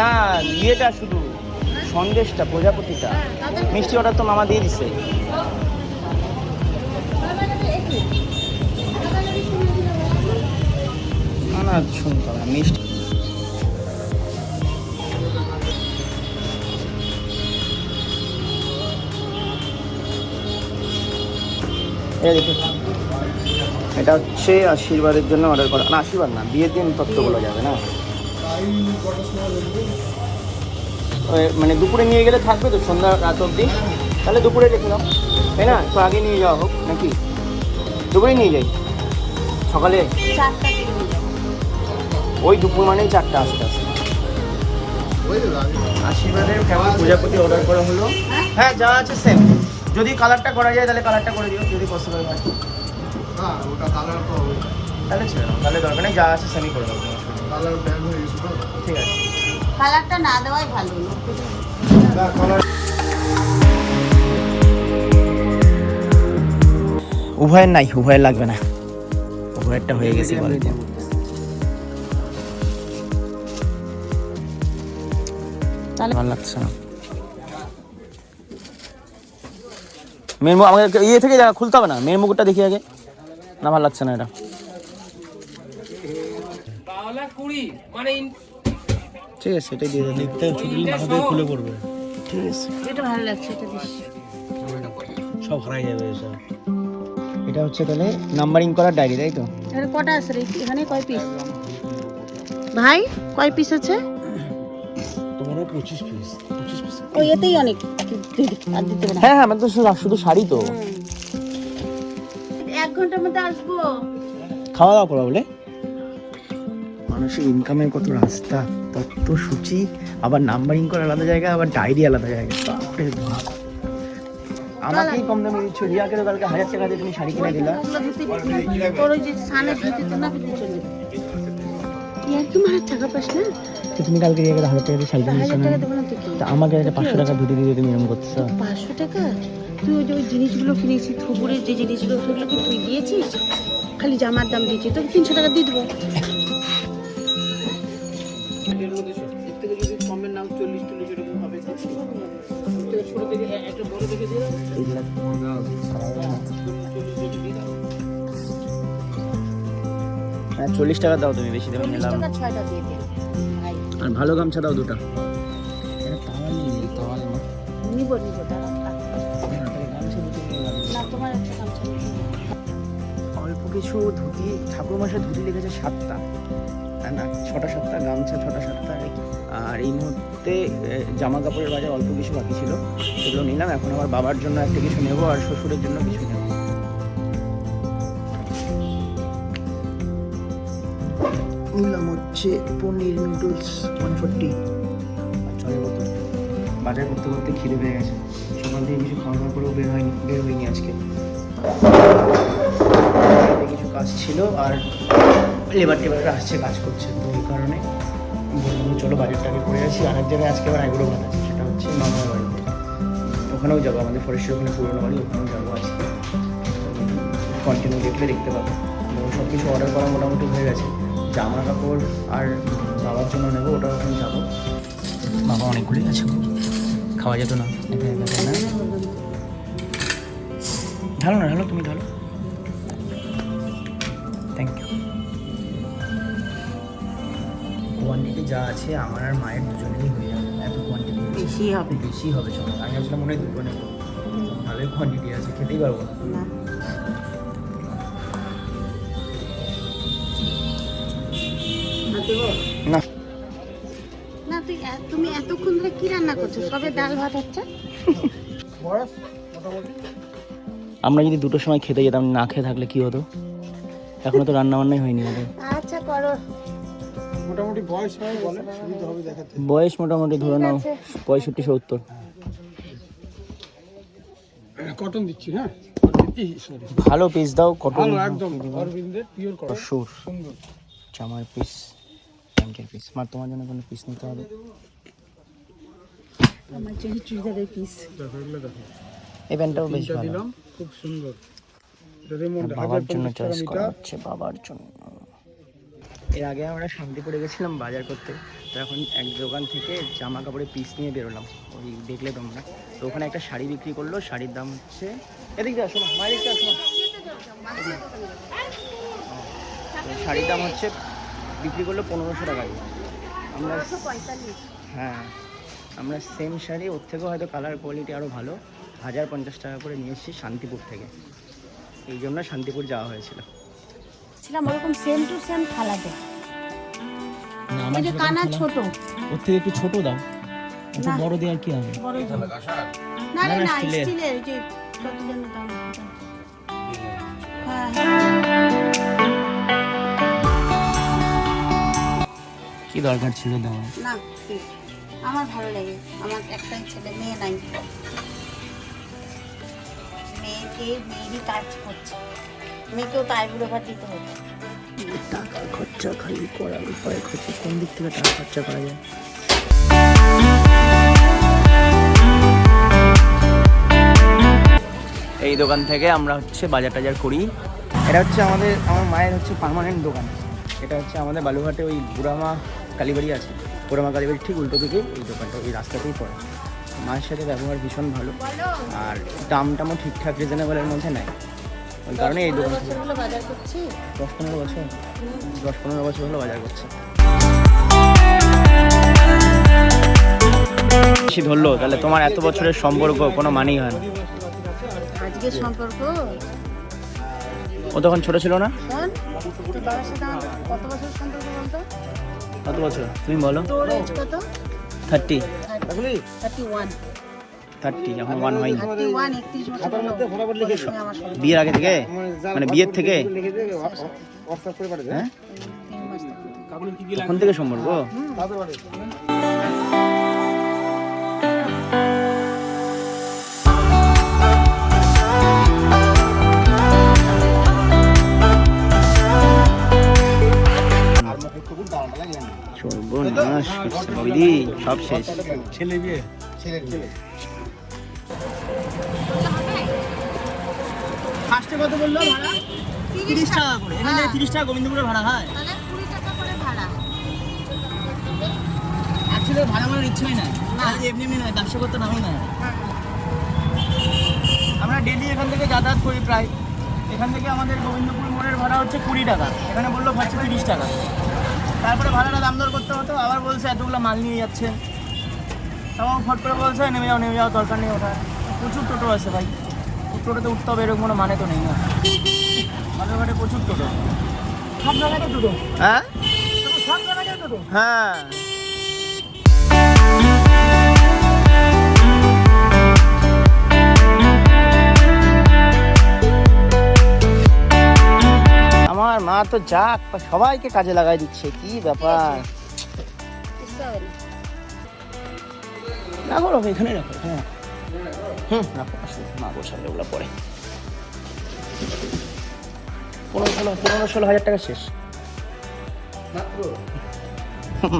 না, ইয়েটা শুধু, সন্দেশটা, প্রজাপতিটা। মিষ্টি অর্ডার তো মামা দিয়ে দিছে। না না শুনতে মিষ্টি। এটা হচ্ছে আশীর্বাদের জন্য অর্ডার করা। না, আশীর্বাদ না, বিয়ের দিন তত্ত্বগুলো যাবে না। মানে দুপুরে নিয়ে গেলে থাকবে তো সন্ধ্যা রাত অবধি? তাহলে দুপুরে রেখে দাও। তাই না? তো আগে নিয়ে যাওয়া হোক নাকি? দুপুরে নিয়ে যাই। সকালে? ওই দুপুর মানেই চারটা আস্তে আস্তে। আশীর্বাদের কেমন প্রজাপতি অর্ডার করা হলো। হ্যাঁ? যা আছে সেম যদি কালারটা করা যায় তাহলে কালারটা করে দিও যদি পসিবল হয়। তাহলে ছেড়ে তাহলে দরকার নেই যা আছে সেমই করে দেবো। কালার ব্যান হয়ে গেছে ঠিক আছে। কালারটা না দেওয়াই ভালো। না কালার উভয়ের নাই উভয়ের লাগবে না। উভয়েরটা হয়ে গেছে বলে ভালো লাগছে না। মেয়ের আমাকে ইয়ে থেকে খুলতে হবে না? মেয়ের মুখটা দেখি আগে। না ভালো লাগছে না এটা তাহলে কুড়ি মানে ঠিক আছে এটাই দিয়ে দেখতে খুলে পড়বে। ঠিক আছে। এটা ভালো লাগছে এটা দিস সব হারাই যাবে সব এটা হচ্ছে তাহলে নাম্বারিং করার ডায়েরি তাই তো? এখানে কটা আছে রে? এখানে কয় পিস ভাই কয় পিস আছে? তোমারও পঁচিশ পিস পঁচিশ পিস ওই এতেই অনেক। আর দিতে না। হ্যাঁ হ্যাঁ আমার তো শুধু- শুধু শাড়ি তো। এক ঘণ্টার মধ্যে আসব। খাওয়া দাওয়া করবা বলে মানুষের ইনকামের কত রাস্তা তত্ত্ব সূচি আবার নাম্বারিং করা আলাদা জায়গা আবার ডায়েরি আলাদা জায়গা। বাপরে বাপ। আমাকেই কম দামে দিচ্ছ রিয়াকে তো কালকে হাজার টাকা দিয়ে তুমি শাড়ি কিনে দিলা। তো তো তুমি কালকে রিয়াকে হাজার টাকা দিয়ে শাড়ি কিনে দিচ্ছ হাজার না টাকা তো তা আমাকে একটা পাঁচশো টাকা ধুতে দিয়ে তুমি এরকম করছ। পাঁচশো টাকা? তুই ওই যে ওই জিনিসগুলো কিনেছি থুবুরের যে জিনিসগুলো সেগুলো কি তুই দিয়েছিস? খালি জামার দাম দিয়েছি তোকে তিনশো টাকা দিয়ে দেবো। এর মধ্যে এর থেকে যদি কমের নাম চল্লিশ চল্লিশ এরকম হবে তো থেকে একটা বড় দেখে দিয়ে দাও চল্লিশ দেখে দিয়ে দাও হ্যাঁ চল্লিশ টাকা দাও তুমি বেশি দেবে নিলাম টাকা ছয়টা দিয়ে দে ভাই আর ভালো গামছা দাও দুটো নিব নিব। অল্প কিছু ধুতি ঠাকুর মাসে ধুতি লেগেছে সাতটা। না? ছটা সাতটা গামছা ছটা সাতটা এই। আর এই মুহূর্তে জামা কাপড়ের বাজার অল্প কিছু বাকি ছিল সেগুলো নিলাম। এখন আমার বাবার জন্য একটা কিছু নেব আর শ্বশুরের জন্য কিছু নেব। নিলাম হচ্ছে পনির নুডলস ওয়ান ফোরটি বোতল বাজার করতে করতে খিদে পেয়ে গেছে। সকাল থেকে কিছু খাওয়া দাওয়া করেও বের হয়নি বের হয়নি আজকে। কিছু কাজ ছিল আর লেবার টেবাররা আসছে, কাজ করছে, তো ওই কারণে বললাম চলো বাজারটাকে করে আসি আর এক জায়গায় আজকে আবার আইগুলো ভাত আছে, সেটা হচ্ছে মামার বাড়িতে। ওখানেও যাব, আমাদের ফরেস্টের ওখানে পুরোনো বাড়ি, ওখানেও যাব আজকে। কন্টিনিউ দেখলে দেখতে পাবো। সব কিছু অর্ডার করা মোটামুটি হয়ে গেছে। জামা কাপড় আর বাবার জন্য নেব, ওটা ওখানে যাব। বাবা অনেকগুলি আছে। খাওয়া যেত না, একা না। ঢালো না, ঢালো, তুমি ঢালো। থ্যাংক ইউ যা আছে আমার আর মায়ের দুজনেরই হয়ে যাবে। এত কোয়ান্টিটি বেশি হবে। বেশি হবে চলো আমি আসলে মনে হয় দুটো নেব। ভালোই কোয়ান্টিটি আছে খেতেই পারব না। না। না দেবো। না। না তুই তুমি এতক্ষণ ধরে কি রান্না করছ? সবে ডাল ভাত হচ্ছে? আমরা যদি দুটোর সময় খেতে যেতাম না খেয়ে থাকলে কি হতো? এখনও তো রান্না বান্নাই হয়নি আচ্ছা করো। মোটামুটি বয়স হয় বলে সুবিধা হবে দেখাতে। বয়স মোটামুটি ধরে নাও পঁয়ষট্টি সত্তর। কটন দিচ্ছি হ্যাঁ? ভালো পিস দাও কত একদম। অরবিন্দের পিওর কটন সুর সুন্দর। জামার পিস প্যান্টের পিস মা তোমার জন্য কোনো পিস নিতে হবে? আমার জন্য চুড়িদারের পিস এই প্যান্টটাও বেশ ভালো। খুব সুন্দর। বাবার জন্য চয়েস করা হচ্ছে বাবার জন্য। এর আগে আমরা শান্তিপুরে গেছিলাম বাজার করতে তো এখন এক দোকান থেকে জামা কাপড়ের পিস নিয়ে বেরোলাম। ওই দেখলে তোমরা। তো ওখানে একটা শাড়ি বিক্রি করল শাড়ির দাম হচ্ছে এদিক দিয়ে আসো না মায়ের দিকটা আসো শাড়ির দাম হচ্ছে বিক্রি করল পনেরোশো টাকা আমরা হ্যাঁ আমরা সেম শাড়ি ওর থেকেও হয়তো কালার কোয়ালিটি আরও ভালো। হাজার পঞ্চাশ টাকা করে নিয়ে এসেছি শান্তিপুর থেকে। এই জন্য শান্তিপুর যাওয়া হয়েছিল। ছিলাম ওরকম সেম টু সেম থালা দেয় ওই যে কানা ছোট। ওর থেকে একটু ছোট দাও। একটু। বড় দেওয়ার কি হবে? না না, না, স্টিলের। যে দাম হ্যাঁ হ্যাঁ। কি দরকার ছিল দেওয়া না আমার ভালো লাগে। আমার একটাই ছেলে মেয়ে নাই। মেয়েকে মেয়েরই কাজ করছে। মেয়েকেও তো আইবুড়ো ভাত দিতে হবে। টাকা খরচা খালি করার উপায় খরচা কোন দিক থেকে টাকা খরচা করা যায়? এই দোকান থেকে আমরা হচ্ছে বাজার টাজার করি। এটা হচ্ছে আমাদের আমার মায়ের হচ্ছে পার্মানেন্ট দোকান। এটা হচ্ছে আমাদের বালুঘাটে ওই বুড়ামা কালীবাড়ি আছে। বুড়ামা কালীবাড়ি ঠিক উল্টো দিকে এই দোকানটা ওই রাস্তাতেই পড়ে। মায়ের সাথে ব্যবহার ভীষণ ভালো। আর দাম টামও ঠিকঠাক রিজনেবলের মধ্যে নেয় ওই কারণে এই দোকান বাজার করছি। দশ পনেরো বছর? দশ পনেরো বছর হলো বাজার করছে। বেশি ধরলো তাহলে তোমার এত বছরের সম্পর্ক কোনো মানেই হয় না। আজকের সম্পর্ক? ও তখন ছোট ছিল না? কত বছর সম্পর্ক বলতো? কত বছর? তুমি বলো। Thirty thirty one. থার্টি এখন ওয়ান হয়নি বিয়ের আগে থেকে? মানে বিয়ের থেকে? হ্যাঁ? থেকে। তখন থেকে সম্পর্ক সর্বনাশ করছে বৌদি। সব শেষ। ছেলে বিয়ে। ছেলের বিয়ে। ফার্স্টে কত বলল ভাড়া? তিরিশ টাকা করে। এখান থেকে তিরিশ টাকা গোবিন্দপুরে ভাড়া হয়। তাহলে কুড়ি টাকা করে ভাড়া। অ্যাকচুয়ালি ভাড়া মারার ইচ্ছাই নাই। এমনি এমনি নয় ব্যবসা করতে নামই না আমরা ডেলি এখান থেকে যাতায়াত করি প্রায়। এখান থেকে আমাদের গোবিন্দপুর মোড়ের ভাড়া হচ্ছে কুড়ি টাকা। এখানে বলল ভাড়ছে তিরিশ টাকা। তারপরে ভাড়াটা দাম দর করতে হতো। আবার বলছে এতগুলো মাল নিয়ে যাচ্ছে। তাও ফট করে বলছে নেমে যাও নেমে যাও দরকার নেই ওঠা প্রচুর টোটো আছে ভাই। টোটোতে উঠতে হবে এরকম কোনো মানে তো নেই না। প্রচুর টোটো। সব জায়গায় টোটো। হ্যাঁ? সব জায়গায় টোটো। হ্যাঁ। আমার মা তো যাক সবাইকে কাজে লাগাই দিচ্ছে কি ব্যাপার? না এখানে রাখো হ্যাঁ। হুম রাখো আসো মা বসাবে ওগুলো পরে। পনেরো ষোলো পনেরো ষোলো হাজার টাকা শেষ।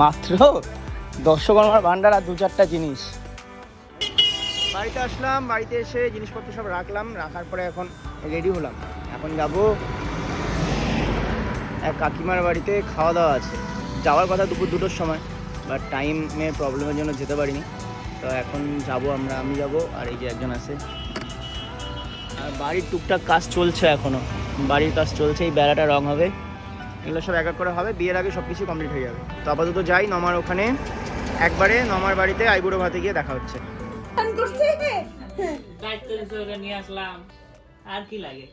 মাত্র? দর্শকর্মার ভান্ডার আর দু চারটা জিনিস। বাড়িতে আসলাম বাড়িতে এসে জিনিসপত্র সব রাখলাম রাখার পরে এখন রেডি হলাম। এখন যাব এক কাকিমার বাড়িতে খাওয়া দাওয়া আছে। যাওয়ার কথা দুপুর দুটোর সময় বাট টাইমের প্রবলেমের জন্য যেতে পারিনি। তো এখন যাব আমরা আমি যাব আর এই যে একজন আছে। আর বাড়ির টুকটাক কাজ চলছে এখনও। বাড়ির কাজ চলছে এই বেড়াটা রং হবে। এগুলো সব এক এক করে হবে বিয়ের আগে সব কিছু কমপ্লিট হয়ে যাবে। তো আপাতত যাই নমার ওখানে। একবারে নমার বাড়িতে আইবুড়ো ভাতে গিয়ে দেখা হচ্ছে। নিয়ে আসলাম। আর কি লাগে?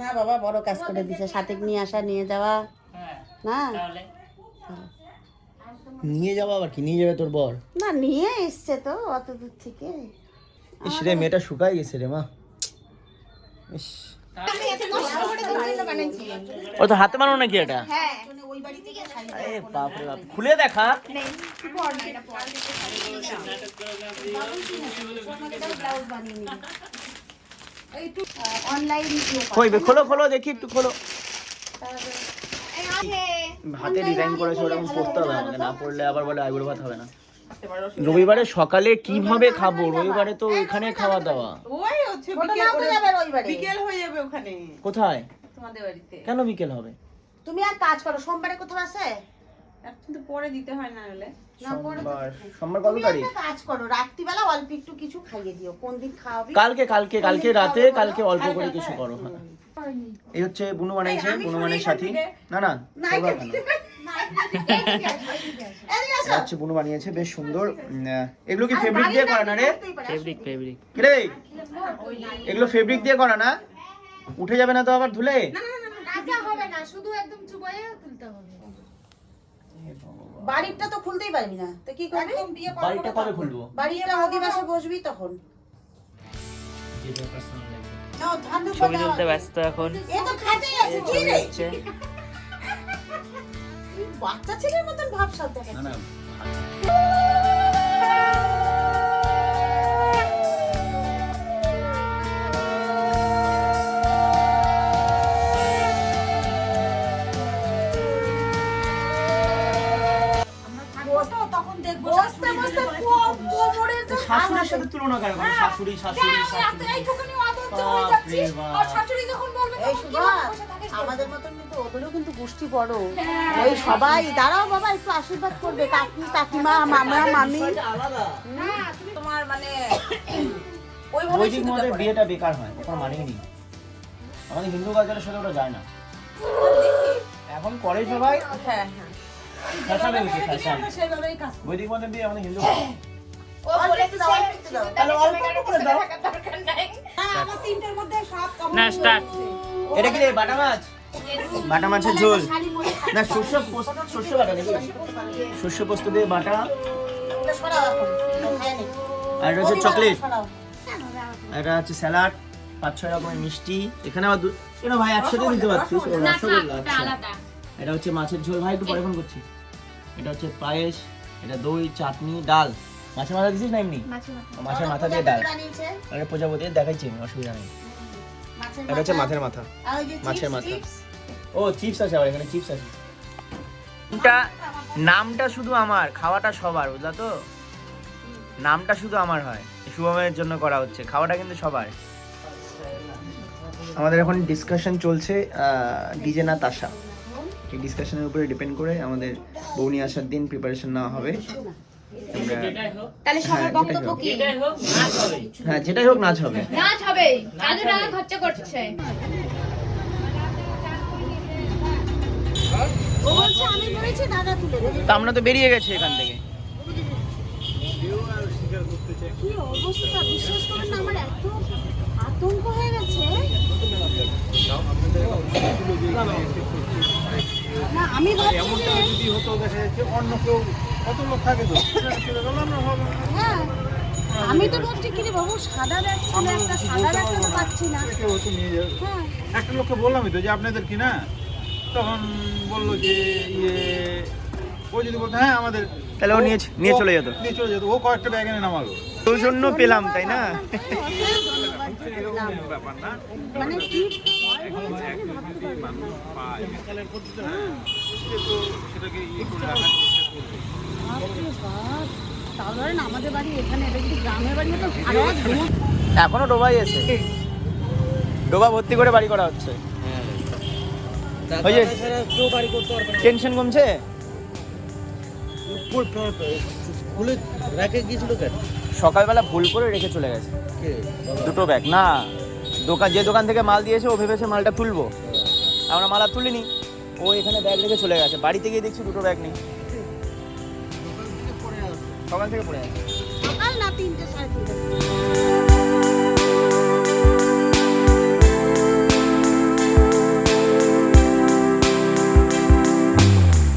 না বাবা বড় কাজ করে দিছে। সাথে নিয়ে আসা নিয়ে যাওয়া। হ্যাঁ না? তাহলে? নিয়ে যাব আবার কি? নিয়ে যাবে তোর বর? না নিয়ে এসছে তো অত দূর থেকে। ইস রে মেয়েটা শুকাই গেছে রে মা। ইস। ও তো হাতে বানানো নাকি এটা? ওই বাড়ি থেকে বাপ। বাপ খুলে দেখা কইবে খোলো খোলো দেখি একটু খোলো। ভাতে ডিজাইন করেছে ওরকম পড়তে হবে আমাকে না পড়লে আবার বলে আইবুড়ো ভাত হবে না। রবিবারে সকালে কীভাবে খাব? রবিবারে তো এখানে খাওয়া দাওয়া। ওই হচ্ছে বিকেল না তো যাবে ওই বাড়ি বিকেল হয়ে যাবে ওখানে। কোথায়? তোমাদের বাড়িতে। কেন বিকেল হবে? তুমি এক কাজ করো সোমবারে কোথাও আছে? কিন্তু পরে দিতে হয় না হলে। না পরে তো- সোমবার। সোমবার কত তারিখ? কাজ করো রাত্রিবেলা অল্প একটু কিছু খাইয়ে দিও। কোন দিন খাওয়াবি? কালকে কালকে কালকে রাতে কালকে অল্প করে কিছু করো হ্যাঁ। এই হচ্ছে বুনু বানাইছে বুনু বানের সাথী। না না না, হচ্ছে বুনু বানিয়েছে বেশ সুন্দর। এগুলো কি ফেব্রিক দিয়ে করা না রে? ফেব্রিক ফেব্রিক রে এগুলো ফেব্রিক দিয়ে করা না? উঠে যাবে না তো আবার ধুলে? কাঁচা হবে না শুধু একদম চুবাইয়ে তুলতে হবে। বাড়িরটা তো খুলতেই পারবি না। তো কি করবি বাড়িটা কবে খুলবো? বাড়িটা নদী মাসে বসবি তখন? ছবি তুলতে ব্যস্ত এখন। এ তো খাটেই আছে কি রে? হচ্ছে বাচ্চা ছেলের মতন ভাব সব দেখা শাশুড়ির সাথে তুলনা করে? কোনো শাশুড়ি শাশুড়ি শাশুড়ি। হয়ে যাচ্ছি। আর শাশুড়ি যখন বলবে এই তখন সুভাষ কীভাবে আমাদের মতন কিন্তু ওদেরও কিন্তু গোষ্ঠী বড়। ওই সবাই দাঁড়াও বাবা একটু আশীর্বাদ করবে। কাকি কাকিমা মামা মামি। তোমার মানে মতে বিয়েটা বেকার হয় কোনো মানেই নেই আমাদের হিন্দু কালচারের সাথে ওটা যায় না। এখন করে সবাই। হ্যাঁ হ্যাঁ। হয়ে বৈদিক মতে বিয়ে আমাদের হিন্দু এটা কি রে বাটা মাছ? বাটা মাছের ঝোল। না শস্য শস্য বাটা নাকি? শস্য পোস্ত দিয়ে বাটা। আর এটা হচ্ছে চকলেট। আর এটা হচ্ছে স্যালাড। পাঁচ ছয় রকমের মিষ্টি। এখানে আবার কেন ভাই একসাথে দিতে পারছিস রসগোল্লা। আচ্ছা। এটা হচ্ছে মাছের ঝোল। ভাই একটু পরে ফোন করছি। এটা হচ্ছে পায়েস এটা দই চাটনি ডাল। মাছের মাথা দিছিস না এমনি? মাছের মাথা। দিয়ে ডাল। আর এটা প্রজাপতি দেখাইছি আমি অসুবিধা নেই। মাছের এটা হচ্ছে মাথা। মাছের মাথা। মাছের মাথা। ও চিপস আছে আবার এখানে চিপস আছে। নামটা নামটা শুধু আমার খাওয়াটা সবার বুঝলা তো? নামটা শুধু আমার হয় শুভমের জন্য করা হচ্ছে খাওয়াটা কিন্তু সবার। আমাদের এখন ডিসকাশন চলছে ডিজে না তাসা। এই ডিসকাশনের উপরে ডিপেন্ড করে আমাদের বৌনি আসার দিন প্রিপারেশন নেওয়া হবে। তাহলে হ্যাঁ, সবার বক্তব্য কি? হ্যাঁ যেটাই হোক নাচ হবে। নাচ হবে। টাকা খরচা করছে? ও বলছে আমি বলেছি দাদা তুলে দেবে। তা আমরা তো বেরিয়ে গেছি এখান থেকে। কি অবস্থা? বিশ্বাস করুন না আমার এত আতঙ্ক হয়ে গেছে। না আমি ভাবছি এমনটা যদি হতো দেখা যাচ্ছে অন্য কেউ কত লোক থাকে তো? হ্যাঁ আমি তো ভাবছি কি রে বাবু সাদা ব্যাগ ছিল একটা সাদা ব্যাগটা তো পাচ্ছি না। কেউ হয়তো নিয়ে যাবে। হ্যাঁ। একটা লোককে বললামই তো যে আপনাদের কি না তখন বলল যে ইয়ে ও যদি বলতো হ্যাঁ আমাদের। তাহলে ও নিয়ে নিয়ে চলে যেত। নিয়ে চলে যেত। ও কয়েকটা ব্যাগ এনে নামালো। তোর জন্য পেলাম তাই না? এরকম ব্যাপার না। মানে কি মানুষ পায় সে তো সেটাকে ইয়ে করে রাখার এখানে এটা যদি গ্রামের বাড়ি হতো আরও দূর এখনও ডোবাই আছে। ডোবা ভর্তি করে বাড়ি করা হচ্ছে। ওই যে টেনশন কমছে? খুলে রেখে গিয়েছিল কেন? সকালবেলা ভুল করে রেখে চলে গেছে। দুটো ব্যাগ না দোকান যে দোকান থেকে মাল দিয়েছে ও ভেবেছে মালটা তুলবো। আমরা মাল আর তুলিনি। ও এখানে ব্যাগ রেখে চলে গেছে। বাড়িতে গিয়ে দেখছি দুটো ব্যাগ নেই। সকাল থেকে পড়ে আছে। সকাল না তিনটে সাড়ে তিনটে?